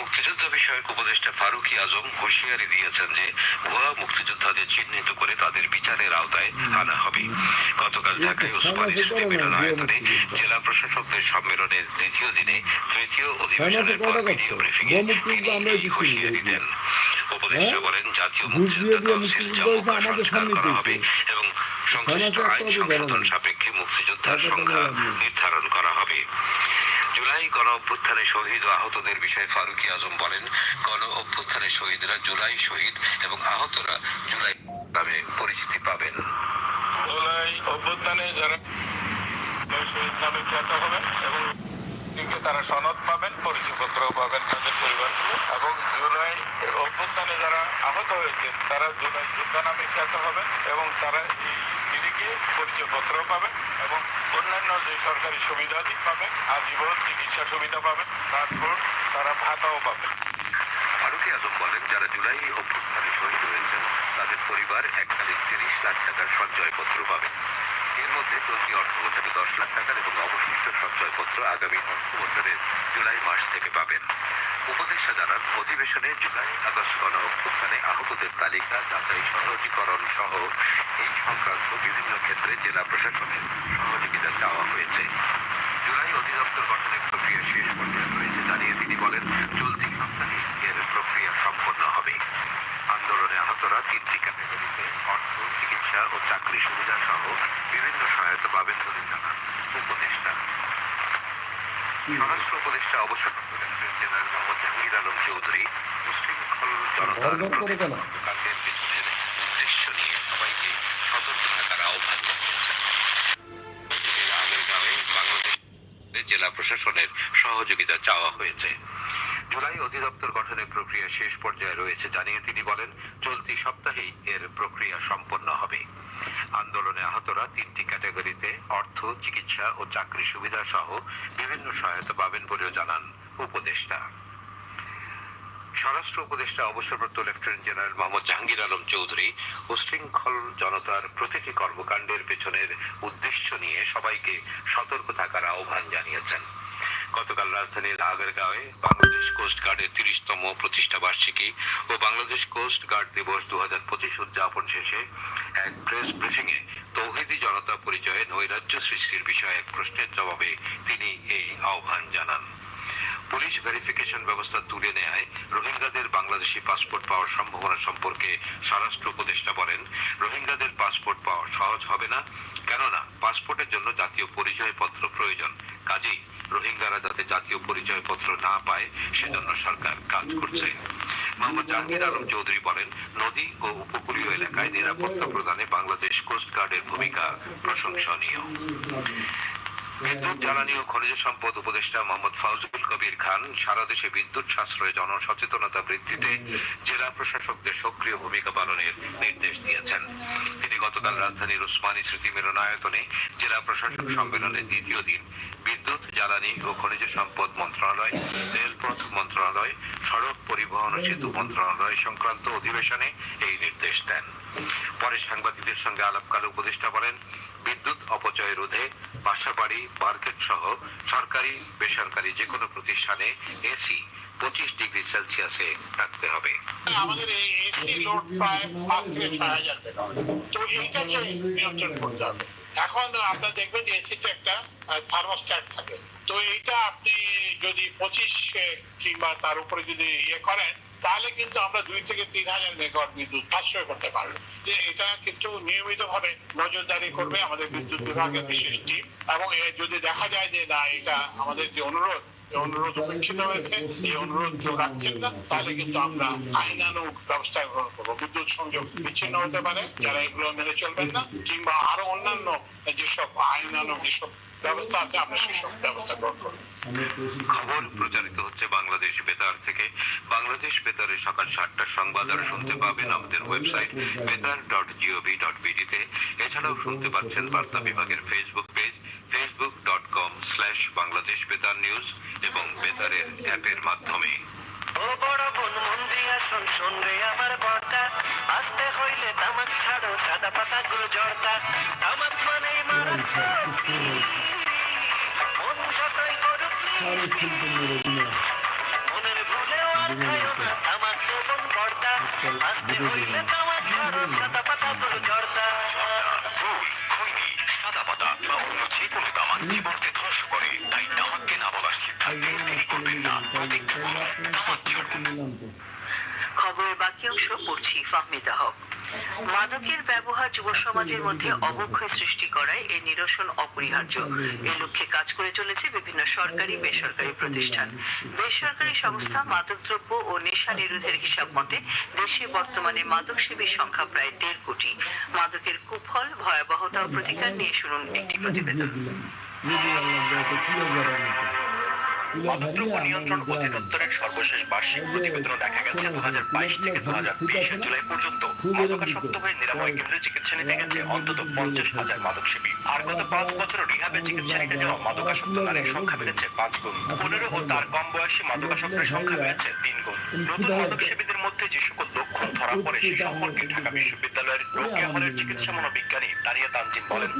মুক্তিযুদ্ধ বিষয়ক উপদেষ্টা ফারুকি আজম হুঁশিয়ারি দিয়েছেন যে ভুয়া মুক্তিযোদ্ধাদের চিহ্নিত করে তাদের বিচারের আওতায় আনা হবে। গতকাল ঢাকায় ওসমানী স্মৃতি মিলনায়তনে জেলা প্রশাসকদের সম্মেলনের দ্বিতীয় দিনে তৃতীয় অধিবেশনের পর ভিডিও ব্রিফিং এ তিনি হুঁশিয়ারি দেন। উপদেষ্টা বলেন জাতীয় মুক্তিযোদ্ধা কাউন্সিল সংস্কার করা হবে এবং সংশ্লিষ্ট আইন সংশোধন সাপেক্ষে মুক্তিযোদ্ধার সংখ্যা নির্ধারণ করা হবে। জুলাই গণ অভ্যুত্থানে শহীদ ও আহতদের বিষয়ে ফারুকি আজম বলেন গণ অভ্যুত্থানে শহীদরা জুলাই শহীদ এবং আহতরা জুলাই নামে পরিচিতি পাবেন। জুলাই অভ্যুত্থানে যারা শহীদ নামে খ্যাত হবেন এবং তারা সনদ পাবেন পরিচয়পত্র পাবেন তাদের পরিবারগুলো এবং জুলাই অভ্যুত্থানে যারা আহত তারা জুলাই যোদ্ধা নামে খ্যাত হবেন এবং তারা দিদিকে পরিচয়পত্র পাবেন এবং অন্যান্য যে সরকারি সুবিধাদি পাবেন, আজীবন চিকিৎসা সুবিধা পাবেন তারপর তারা ভাতাও পাবেন। ফারুকি আজম বলেন, যারা জুলাই অভ্যুত্থানে শহীদ হয়েছেন, তাদের পরিবার এককালীন তিরিশ লাখ টাকার সঞ্চয়পত্র পাবে। এর মধ্যে চলতি অর্থ বছরে দশ লাখ টাকার এবং অবশিষ্ট সঞ্চয়পত্র আগামী অর্থ বছরের জুলাই মাস থেকে পাবেন। উপদেষ্টা জানান অধিবেশনে জুলাই আগস্ট গণ অভ্যুত্থানে আহতদের তালিকা যাচাই সহজীকরণ সহ এই সংক্রান্ত বিভিন্ন ক্ষেত্রে জেলা প্রশাসনের সহযোগিতা চাওয়া হয়েছে। জুলাই অধিদপ্তর গঠনের প্রক্রিয়া শেষ পর্যায়ে রয়েছে জানিয়ে তিনি বলেন চলতি সপ্তাহে এর প্রক্রিয়া সম্পন্ন হবে। আন্দোলনে আহতরা তিনটি ক্যাটাগরিতে অর্থ চিকিৎসা ও চাকরি সুবিধা সহ বিভিন্ন সহায়তা পাবেন বলে জানান উপদেষ্টা। স্বরাষ্ট্র উপদেষ্টা লেফটেন্যান্ট জেলা প্রশাসনের সহযোগিতা চাওয়া হয়েছে জুলাই অধিদপ্তর গঠনের প্রক্রিয়া শেষ পর্যায়ে রয়েছে জানিয়ে তিনি বলেন চলতি সপ্তাহেই এর প্রক্রিয়া সম্পন্ন হবে আন্দোলনে আহতরা তিনটি ক্যাটাগরিতে অর্থ চিকিৎসা ও চাকরি সুবিধা সহ বিভিন্ন সহায়তা পাবেন বলেও জানান উপদেষ্টা। স্বরাষ্ট্র উপদেষ্টা, অবসরপ্রাপ্ত লেফটেন্যান্ট জেনারেল মোহাম্মদ জাহাঙ্গীর আলম চৌধুরী উশৃঙ্খল জনতার প্রতিটি কর্মকাণ্ডের পেছনের উদ্দেশ্য নিয়ে সবাইকে সতর্ক থাকার আহ্বান জানিয়েছেন। গতকাল রাজধানীর আগরগাঁওয়ে বাংলাদেশ কোস্ট গার্ডের তিরিশতম প্রতিষ্ঠা বার্ষিকী ও বাংলাদেশ কোস্ট গার্ড দিবস দু হাজার পঁচিশ উদযাপন শেষে এক প্রেস ব্রিফিংয়ে তৌহিদি জনতা পরিচয়ে নৈরাজ্য সৃষ্টির বিষয়ে এক প্রশ্নের জবাবে তিনি এই আহ্বান জানান। পুলিশ ভেরিফিকেশন ব্যবস্থা তুলে নেয়। রোহিঙ্গাদের বাংলাদেশি পাসপোর্ট পাওয়ার সম্ভাবনা সম্পর্কে স্বরাষ্ট্র উপদেষ্টা বলেন, রোহিঙ্গাদের পাসপোর্ট পাওয়া সহজ হবে না। কেননা পাসপোর্টের জন্য জাতীয় পরিচয়পত্র প্রয়োজন। কাজেই রোহিঙ্গারা যাতে জাতীয় পরিচয়পত্র না পায়, সেজন্য সরকার কাজ করছে। মোহাম্মদ জাহাঙ্গীর আলম চৌধুরী বলেন, নদী ও উপকূলীয় এলাকায় নিরাপত্তা প্রদানে বাংলাদেশ কোস্ট গার্ডের ভূমিকা প্রশংসনীয়। বিদ্যুৎ জ্বালানি ও খনিজ সম্পদ উপদেষ্টা মোহাম্মদ ফাউজুল কবির খান সারা দেশে বিদ্যুৎ সাশ্রয়ে জনসচেতনতা বৃদ্ধিতে জেলা প্রশাসকদের সক্রিয় ভূমিকা পালনের নির্দেশ দিয়েছেন। তিনি গতকাল রাজধানীর উসমানী স্মৃতি মিলনায়তনে জেলা প্রশাসক সম্মেলনের দ্বিতীয় দিন বিদ্যুৎ, জ্বালানি ও খনিজ সম্পদ মন্ত্রণালয়, রেলপথ মন্ত্রণালয়, সড়ক পরিবহন ও সেতু মন্ত্রণালয় সংক্রান্ত অধিবেশনে এই নির্দেশ দেন। পরে সাংবাদিকদের সঙ্গে আলাপকালে উপদেষ্টা বলেন বিদ্যুৎ অপচয় রোধে বাসাবাড়ি, মার্কেট সহ সরকারি, বেসরকারি যে কোনো প্রতিষ্ঠানে এসি পঁচিশ ডিগ্রি সেলসিয়াসে রাখতে হবে। আমাদের এসি লোড প্রায় পাঁচ থেকে ছয় হাজার তো এইটাকে নিয়ন্ত্রণ করতে হবে। এখন আপনারা দেখবেন যে এসিতে একটা থার্মোস্ট্যাট থাকে। তো এইটা আপনি যদি পঁচিশ কিংবা তার উপরে যদি ইয়ে করেন তাহলে কিন্তু আমরা দুই থেকে তিন হাজার মেগাওয়াট বিদ্যুৎ সাশ্রয় করতে পারব। যে এটা কিন্তু নিয়মিত ভাবে নজরদারি করবে আমাদের বিদ্যুৎ বিভাগের বিশেষ টিম এবং যদি দেখা যায় যে না, এটা আমাদের যে অনুরোধ অনুরোধ উপেক্ষিত হয়েছে, এই অনুরোধ কেউ রাখছেন না, তাহলে কিন্তু আমরা আইনানুগ ব্যবস্থা গ্রহণ করব। বিদ্যুৎ সংযোগ বিচ্ছিন্ন হতে পারে, যারা এগুলো মেনে চলবেন না, কিংবা আরও অন্যান্য যেসব আইনানুগ যেসব ব্যবস্থা আছে আমরা সেসব ব্যবস্থা গ্রহণ করব খবর প্রচারিত হচ্ছে বাংলাদেশ বেতার থেকে। বাংলাদেশ বেতারের সকাল সাতটার সংবাদ আর শুনতে পাবেন আমাদের ওয়েবসাইট বেতার ডট জিওভি ডট বিডিতে এছাড়াও শুনতে পাচ্ছেন বার্তা বিভাগের Facebook page Facebook dot com slash Bangladesh Betar news এবং বেতারের অ্যাপের মাধ্যমে। ও বড় বোন মন দিয়া শোন শোন রে আমার বর্তা। আসতে হইলে তামাক ছাড়ো সাদা পাতা গুলো তামাক মানেই মারাত্মক মন ধ্বংস করে তাই তামাককে না বলার খবরের বাকি অংশ পড়ছি ফাহমিদা হক। মাদকের ব্যবহার যুব সমাজের মধ্যে অবক্ষয় সৃষ্টি করায় এর নিরসন অপরিহার্য। এ লক্ষ্যে কাজ করে চলেছে বিভিন্ন সরকারি, বেসরকারি প্রতিষ্ঠান। বেসরকারি সংস্থা মাদকদ্রব্য ও নেশা নিরোধের হিসাব মতে দেশে বর্তমানে মাদক সেবীর সংখ্যা প্রায় দেড় কোটি। মাদকের কুফল, ভয়াবহতা প্রতিকার নিয়ে শুনুন একটি প্রতিবেদন। মাদকদ্রব্য নিয়ন্ত্রণ অধিদপ্তরের সর্বশেষ বার্ষিক প্রতিবেদনে দেখা গেছে দু হাজার বাইশ থেকে দু হাজার তেইশে জুলাই পর্যন্ত মাদকাসক্ত হয়ে নিরাময় কেন্দ্রে চিকিৎসা নিতে গেছে অন্তত পঞ্চাশ হাজার মাদক সেবী আর গত পাঁচ বছর রিহাবে চিকিৎসা নিতে যাওয়া মাদকাসক্ত নারীর সংখ্যা বেড়েছে পাঁচ গুণ। পনেরো ও তার কম বয়সী মাদকাসক্তের সংখ্যা বেড়েছে তিন গুণ। নতুন মাদক সেবীদের মধ্যে যে সকল লক্ষণ ধরা পড়ে সে সম্পর্কে ঢাকা বিশ্ববিদ্যালয়ের রোকেয়া হলের চিকিৎসা মনোবিজ্ঞানী তারিয়া তানজিম বলেন।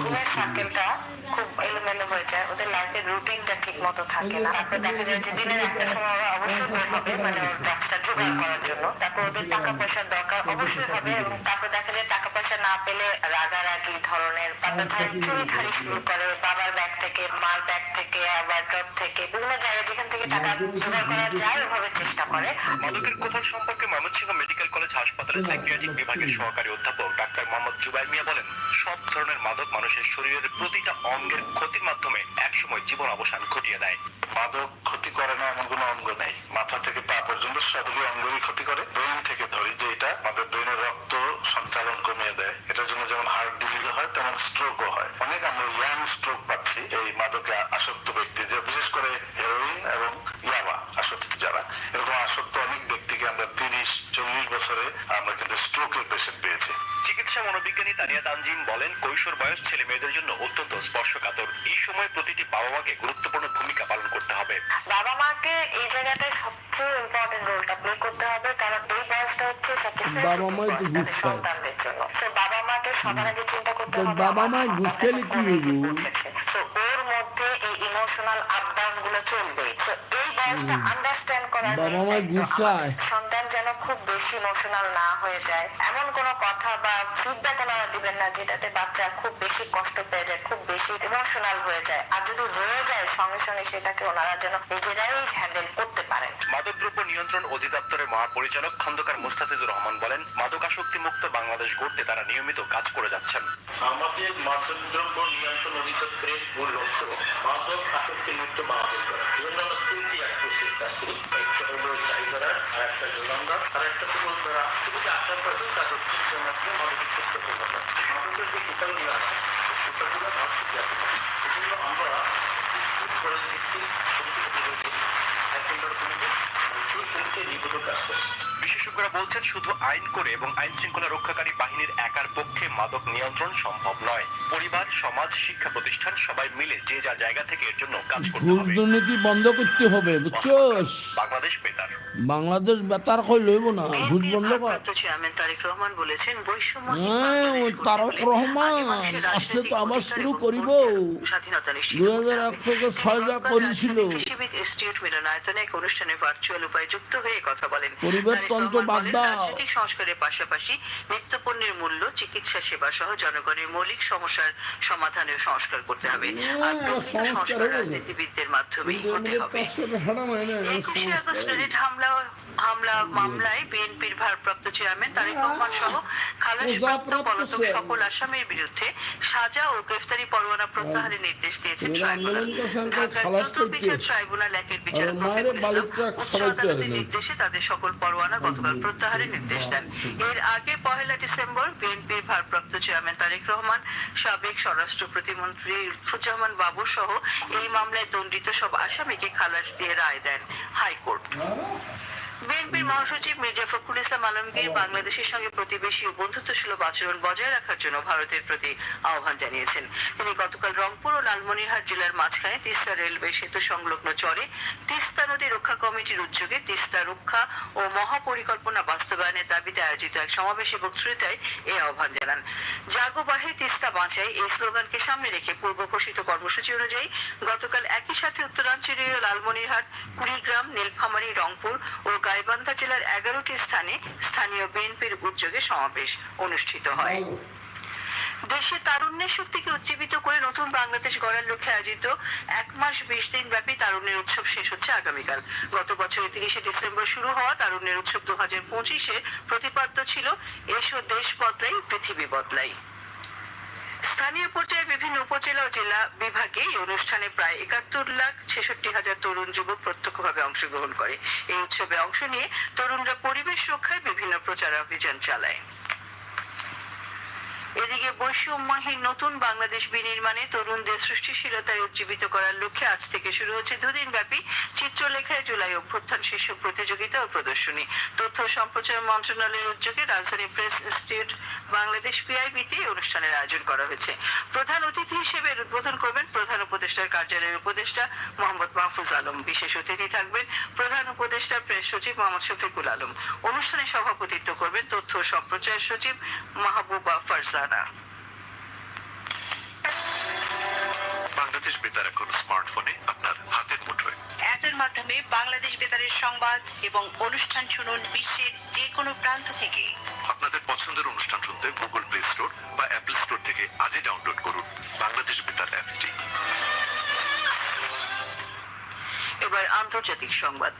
ঘুমের সার্কেলটা খুব এলোমেলো হয়ে যায়। ওদের লাইফের রুটিনটা ঠিক মতো থাকে না তারপর দেখা যায় যে দিনের একটা সময় ওরা অবশ্যই বের হবে মানে ওর ড্রাগসটা জোগাড় করার জন্য। তারপর ওদের টাকা পয়সার দরকার অবশ্যই হবে এবং তারপর দেখা যায় টাকা পয়সা না পেলে রাগারাগি ধরনের তারপর ধরেন চুরি ধারি শুরু করে বাবার ব্যাগ থেকে মার ব্যাগ থেকে আবার জব থেকে বিভিন্ন জায়গায় যেখান থেকে টাকা জোগাড় করা যায় ওভাবে চেষ্টা করে। মাদকের কুফল সম্পর্কে ময়মনসিংহ মেডিকেল কলেজ হাসপাতালের সাইকিয়াট্রিক বিভাগের সহকারী অধ্যাপক ডাক্তার মোহাম্মদ জুবাইর মিয়া বলেন সব ধরনের মাদক মানুষের শরীরের প্রতিটা অঙ্গের ক্ষতির মাধ্যমে একসময় জীবন অবসান ঘটিয়ে দেয়। মাদক ক্ষতি করে না এমন কোনো অঙ্গ নেই। মাথা থেকে পা পর্যন্ত সবগুলো অঙ্গই ক্ষতি করে। ব্রেন থেকে ধরি যে এটা, আমাদের ব্রেনের রক্ত সঞ্চালন কমিয়ে দেয়। এটার জন্য যেমন হার্ট ডিজিজ হয়, তেমন স্ট্রোকও হয়। অনেক আমরা ইয়াং স্ট্রোক পাচ্ছি এই মাদকে আসক্ত ব্যক্তি যে, বিশেষ করে হেরোইন এবং ইয়াবা আসক্ত যারা। এরকম আসক্ত অনেক ব্যক্তিকে আমরা তিরিশ, চল্লিশ বছরে আমরা কিন্তু স্ট্রোকের পেশেন্ট পেয়েছি। চিকিৎসা মনোবিজ্ঞানী তানিয়া তানজিম বলেন কৈশোর বয়স ছেলে মেয়েদের জন্য অত্যন্ত স্পর্শকাতর এই সময় প্রতিটি বাবা মাকে গুরুত্বপূর্ণ ভূমিকা পালন করতে হবে বাবা মাকে এই জায়গাটায় সবচেয়ে ইম্পর্টেন্ট রোলটা প্লে করতে হবে কারণ এই বয়সটা হচ্ছে সবচেয়ে বাবা মা একটু ঘুষ খায়। সন্তানদের জন্য তো বাবা মাকে সবার আগে চিন্তা করতে হবে বাবা মা ঘুষ খেলে কি? পৌঁছেছে। তো ওর মধ্যে এই ইমোশনাল আপ ডাউনগুলো চলবে তো এই বয়সটা আন্ডারস্ট্যান্ড করার বাবা মা ঘুষ খায়। সন্তান যেন খুব বেশি ইমোশনাল না হয়ে যায়। এমন কোনো কথা বা ফিডব্যাক ওনারা দিবেন না যেটাতে বাচ্চা খুব বেশি কষ্ট পেয়ে যায় খুব বেশি ইমোশনাল হয়ে যায়। আর যদি হয়ে যায় সঙ্গে সঙ্গে সেটাকে ওনারা যেন নিজেরাই হ্যান্ডেল করতে পারেন। মাদকদ্রব্য নিয়ন্ত্রণ অধিদপ্তরের মহাপরিচালক খন্দকার মোস্তাফিজুর রহমান বলেন মাদকাসক্তি মুক্ত বাংলাদেশ গড়তে তারা নিয়মিত কাজ করে যাচ্ছেন। আমাদের মাদকদ্রব্য নিয়ন্ত্রণ অধিদপ্তরের মূল লক্ষ্য মাদক আসক্তি মুক্ত বাংলাদেশ করা এই জন্য আমরা তিনটি কাজ করি। একটা জোগানরা আর একটা ধরা শুধু যে আক্রান্ত আছে তাদের চিকিৎসার মাধ্যমে মাদকের সুস্থ করতে মাদকের যে কুপালগুলো আছে কুপালগুলো ধ্বংস যাবে জন্য আমরা করে দিচ্ছি কমিটি নিয়মিত কাজ করছি বিশেষজ্ঞরা বলছেন শুধু আইন করে এবং আইন শৃঙ্খলা রক্ষাকারী বাহিনীর একার পক্ষে মাদক নিয়ন্ত্রণ সম্ভব নয়। পরিবার সমাজ শিক্ষা প্রতিষ্ঠান সবাই মিলে যে যা জায়গা থেকে এর জন্য কাজ করতে ঘুষ হবে। দুর্নীতি বন্ধ করতে হবে বুঝছস? বাংলাদেশ বেতার। বাংলাদেশ বেতার কই লইব না? ঘুষ বন্ধ কর। চেয়ারম্যান তারেক রহমান বলেছেন বৈষম্য হ্যাঁ, ওই তারক রহমান আসলে তো আবার শুরু করিব। স্বাধীনতা নিশ্চিত দুই হাজার এক থেকে ছয় যা করেছিল। ইনস্টিটিউট মিলনায়তনে এক অনুষ্ঠানে ভার্চুয়াল উপায়ে যুক্ত হয়ে কথা বলেন। পরিবারতন্ত্র তারেক বাদ দাও। রাজনৈতিক সংস্কারের পাশাপাশি নিত্যপণ্যের মূল্য চিকিৎসা সেবা সহ জনগণের মৌলিক সমস্যার সমাধানের সংস্কার করতে হবে। আর সংস্কার রাজনীতিবিদদের মাধ্যমেই কিন্তু হতে হবে। একুশে আগস্ট হামলা হামলা মামলায় বিএনপির ভারপ্রাপ্ত চেয়ারম্যান তারেক রহমান সহ খালাসপ্রাপ্ত পলাতক সকল আসামির বিরুদ্ধে সাজা ও গ্রেফতারি পরোয়ানা প্রত্যাহারের নির্দেশ দিয়েছেন এরা ট্রাইব্যুনাল। দ্রুত করতে। বিচারক। নির্দেশে তাদের সকল পরোয়ানা গতকাল প্রত্যাহারের নির্দেশ দেন। এর আগে পহেলা ডিসেম্বর বিএনপির ভারপ্রাপ্ত চেয়ারম্যান তারেক রহমান সাবেক স্বরাষ্ট্র প্রতিমন্ত্রী ইরফুজ্জামান বাবু সহ এই মামলায় দণ্ডিত সব আসামিকে খালাস দিয়ে রায় দেন হাইকোর্ট। বিএনপির মহাসচিব মির্জা ফখরুল ইসলাম আলমগীর বাংলাদেশের সঙ্গে প্রতিবেশী ও বন্ধুত্বসুলভ আচরণ বজায় রাখার জন্য ভারতের প্রতি আহ্বান জানিয়েছেন। তিনি গতকাল রংপুর ও লালমনিরহাট জেলার মাঝখানে তিস্তা রেলওয়ে সেতু সংলগ্ন চরে তিস্তা নদী রক্ষা কমিটির উদ্যোগে তিস্তা রক্ষা ও মহাপরিকল্পনা বাস্তবায়নের দাবিতে আয়োজিত এক সমাবেশে বক্তৃতায় এই আহ্বান জানান। জাগো বাহে তিস্তা বাঁচাই এই স্লোগানকে সামনে রেখে পূর্ব ঘোষিত কর্মসূচি অনুযায়ী গতকাল একই সাথে উত্তরাঞ্চলীয় লালমনিরহাট কুড়িগ্রাম নীলফামারী রংপুর ও গাইবান্ধা জেলার এগারোটি স্থানে স্থানীয় বিএনপির উদ্যোগে সমাবেশ অনুষ্ঠিত হয়। দেশে তারুণ্যের শক্তিকে উজ্জীবিত করে নতুন বাংলাদেশ গড়ার লক্ষ্যে আয়োজিত এক মাস বিশ দিন ব্যাপী তারুণ্যের উৎসব শেষ হচ্ছে আগামীকাল। গত বছরের তিরিশে ডিসেম্বর শুরু হওয়া তারুণ্যের উৎসব দু হাজার পঁচিশে প্রতিপাদ্য ছিল এসো দেশ বদলাই পৃথিবী বদলাই। স্থানীয় পর্যায়ে বিভিন্ন উপজেলা ও জেলা বিভাগে এই অনুষ্ঠানে প্রায় একাত্তর লাখ ছেষট্টি হাজার তরুণ যুবক প্রত্যক্ষভাবে অংশগ্রহণ করে। এই উৎসবে অংশ নিয়ে তরুণরা পরিবেশ রক্ষায় বিভিন্ন প্রচার অভিযান চালায়। এদিকে বৈষম্যহীন নতুন বাংলাদেশ বিনির্মাণে তরুণদের সৃষ্টিশীলতায় উজ্জীবিত করার লক্ষ্যে আজ থেকে শুরু হচ্ছে দুদিন ব্যাপী চিত্রলেখায় জুলাই অভ্যুত্থান শীর্ষক প্রতিযোগিতা ও প্রদর্শনী। তথ্য সম্প্রচার মন্ত্রণালয়ের উদ্যোগে রাজধানী প্রেস ইনস্টিটিউট বাংলাদেশ পিআইবিতে অনুষ্ঠানের আয়োজন করা হয়েছে। প্রধান অতিথি হিসেবে উদ্বোধন করবেন প্রধান উপদেষ্টার কার্যালয়ের উপদেষ্টা মোহাম্মদ মাহফুজ আলম। বিশেষ অতিথি থাকবেন প্রধান উপদেষ্টা প্রেস সচিব মোহাম্মদ শফিকুল আলম। অনুষ্ঠানে সভাপতিত্ব করবেন তথ্য ও সম্প্রচার সচিব মাহবুবা ফারজানা। বাংলাদেশ বেতার এখন স্মার্টফোনে আপনার হাতের মুঠোয়। অ্যাপের মাধ্যমে বাংলাদেশ বেতারের সংবাদ এবং অনুষ্ঠান শুনুন বিশ্বের যে কোনো প্রান্ত থেকে। আপনাদের পছন্দের অনুষ্ঠান শুনতে গুগল প্লে স্টোর বা অ্যাপল স্টোর থেকে আজই ডাউনলোড করুন বাংলাদেশ বেতার অ্যাপটি। এবার আন্তর্জাতিক সংবাদ।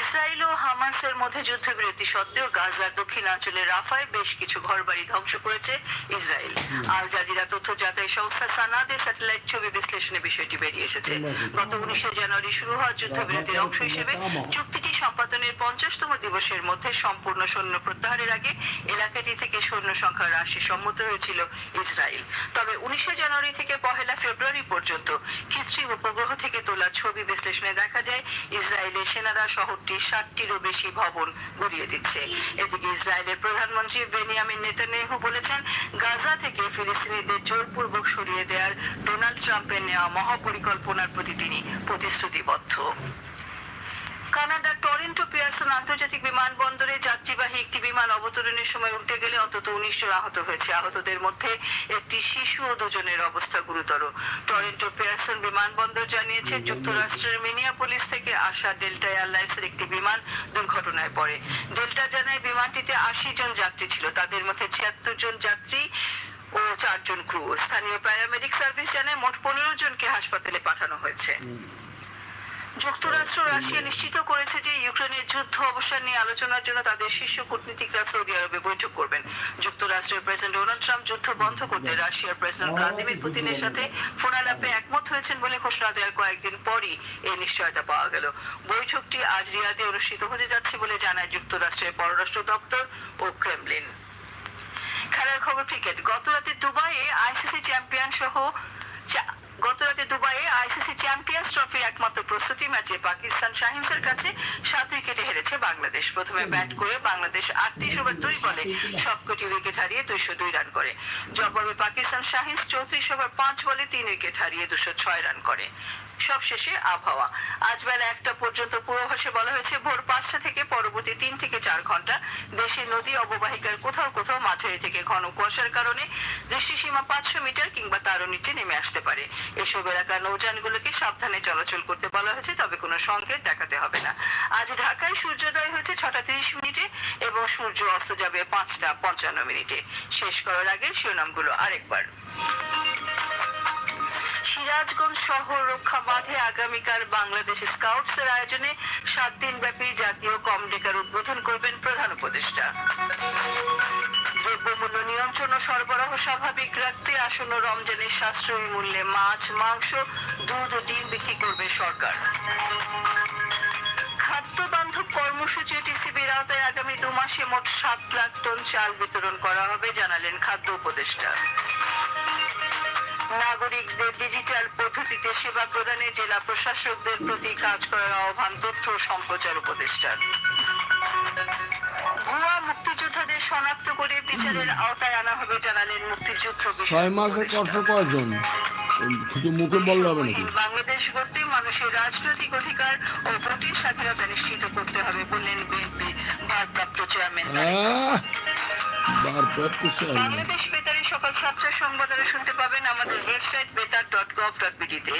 ইসরায়েল ও হামাসের মধ্যে যুদ্ধবিরতি সত্ত্বেও গাজার দক্ষিণাঞ্চলে রাফায় বেশ কিছু ঘরবাড়ি ধ্বংস করেছে ইসরায়েল। আল জাজিরা তথ্য যাচাই সংস্থা সানাদে স্যাটেলাইট ছবি বিশ্লেষণে বিষয়টি বেরিয়ে এসেছে। গত উনিশে জানুয়ারি শুরু হওয়া যুদ্ধবিরতির অংশ হিসেবে চুক্তিটি সম্পাদনের পঞ্চাশতম দিবসের মধ্যে সম্পূর্ণ সৈন্য প্রত্যাহারের আগে এলাকাটি থেকে সৈন্য সংখ্যা হ্রাসে সম্মত হয়েছিল ইসরায়েল। তবে উনিশে জানুয়ারি থেকে পহেলা ফেব্রুয়ারি পর্যন্ত কৃত্রিম উপগ্রহ থেকে তোলা ছবি বিশ্লেষণে দেখা যায়, ইসরায়েলের সেনারা শহরটির ষাটটিরও বেশি ভবন গুড়িয়ে দিচ্ছে। এদিকে ইসরায়েলের প্রধানমন্ত্রী বেনিয়ামিন নেতানিয়াহু বলেছেন, গাজা থেকে ফিলিস্তিনিদের জোরপূর্বক সরিয়ে দেওয়ার ডোনাল্ড ট্রাম্পের নেওয়া মহাপরিকল্পনার প্রতি তিনি প্রতিশ্রুতিবদ্ধ। কানাডার টরেন্টো পিয়ারসন আন্তর্জাতিক বিমানবন্দরে যাত্রীবাহী একটি বিমান অবতরণের সময় উল্টে গেলে অন্তত উনিশ জন আহত হয়েছে। আহতদের মধ্যে একটি শিশু ও দুজনের অবস্থা গুরুতর। টরেন্টো পিয়ারসন বিমানবন্দর জানিয়েছে, যুক্তরাষ্ট্রের মিনিয়াপোলিস থেকে আসা ডেল্টা এয়ারলাইন্সের একটি বিমান দুর্ঘটনায় পড়ে। ডেল্টা জানায়, বিমানটিতে আশি জন যাত্রী ছিল। তাদের মধ্যে ছিয়াত্তর জন যাত্রী ও চারজন ক্রু। স্থানীয় প্যারামেডিক সার্ভিস জানায়, মোট পনেরো জনকে হাসপাতালে পাঠানো হয়েছে। যুক্তরাষ্ট্র রাশিয়া নিশ্চিত করেছে যে ইউক্রেনের যুদ্ধ অবসান নিয়ে আলোচনার জন্য তাদের শীর্ষ কূটনীতিকরা সৌদি আরবে বৈঠক করবেন। যুক্তরাষ্ট্রের প্রেসিডেন্ট ডোনাল্ড ট্রাম্প যুদ্ধ বন্ধ করতে রাশিয়ার প্রেসিডেন্ট ভ্লাদিমির পুতিনের সাথে ফোনালাপে একমত হয়েছেন বলে ঘোষণা দেওয়ার কয়েকদিন পরই এই নিশ্চয়তা পাওয়া গেল। বৈঠকটি আজ রিয়াদে অনুষ্ঠিত হতে যাচ্ছে বলে জানায় যুক্তরাষ্ট্রের পররাষ্ট্র দপ্তর ও ক্রেমলিন। খেলার খবর ক্রিকেট। গত রাতে দুবাইয়ে আইসিসি চ্যাম্পিয়ন সহ চা- গত রাতে দুবাইয়ে আইসিসি চ্যাম্পিয়ন্স ট্রফির একমাত্র প্রস্তুতি ম্যাচে পাকিস্তান শাহিনসের কাছে সাত উইকেটে হেরেছে বাংলাদেশ। প্রথমে ব্যাট করে বাংলাদেশ আটত্রিশ ওভার দুই বলে সবকটি উইকেট হারিয়ে দুইশো দুই রান করে। জবাবে পাকিস্তান শাহিনস চৌত্রিশ ওভার পাঁচ বলে তিন উইকেট হারিয়ে দুশো ছয় রান করে। সবশেষে আবহাওয়া। আজ বেলা একটা পর্যন্ত পূর্বাভাসে বলা হয়েছে, ভোর পাঁচটা থেকে পরবর্তী তিন থেকে চার ঘণ্টা দেশের নদী অববাহিকার কোথাও কোথাও মাঝারি থেকে ঘন কুয়াশার কারণে দৃষ্টিসীমা পাঁচশো মিটার কিংবা তারও নিচে নেমে আসতে পারে। এসব এলাকার নৌযানগুলোকে সাবধানে চলাচল করতে বলা হয়েছে, তবে কোনো সংকেত দেখাতে হবে না। আজ ঢাকায় সূর্যোদয় হয়েছে ছটা তিরিশ মিনিটে এবং সূর্য অস্ত যাবে পাঁচটা পঞ্চান্ন মিনিটে। শেষ করার আগে শিরোনামগুলো আরেকবার। সিরাজগঞ্জ শহর রক্ষা বাঁধে আগামীকাল বাংলাদেশ স্কাউটস এর আয়োজনে সাত দিন ব্যাপী জাতীয় কম ডেকার উদ্বোধন করবেন প্রধান উপদেষ্টা। দ্রব্যমূল্য নিয়ন্ত্রণ ও সরবরাহ স্বাভাবিক রাখতে আসন্ন রমজানের সাশ্রয়ী মূল্যে মাছ, মাংস, দুধ ও ডিম বিক্রি করবে সরকার। খাদ্য বান্ধব কর্মসূচি টিসিবির আওতায় আগামী দু মাসে মোট সাত লাখ টন চাল বিতরণ করা হবে, জানালেন খাদ্য উপদেষ্টা। নাগরিকদের ডিজিটাল পদ্ধতিতে সেবা প্রদানে জেলা প্রশাসকদের প্রতি কাজ করার আহ্বান তথ্য সম্প্রচার উপদেষ্টার। মুক্তিযোদ্ধাদের শনাক্ত করে বিচারের আওতায় আনা হবে জানালেন মুক্তিযুদ্ধ ছয় মাসে করছ কয়জন? শুধু মুখে বললে হবে নাকি? বাংলাদেশ গড়তে মানুষের রাজনৈতিক অধিকার ও ভোটের স্বাধীনতা নিশ্চিত করতে হবে বললেন বিএনপি ভারপ্রাপ্ত চেয়ারম্যান। ভারপ্রাপ্ত চেয়ারম্যান। বাংলাদেশ বেতারে সকাল সাতটার সংবাদ শুনতে পাবেন আমাদের ওয়েবসাইট বেতার ডট গভ ডট বিডিতে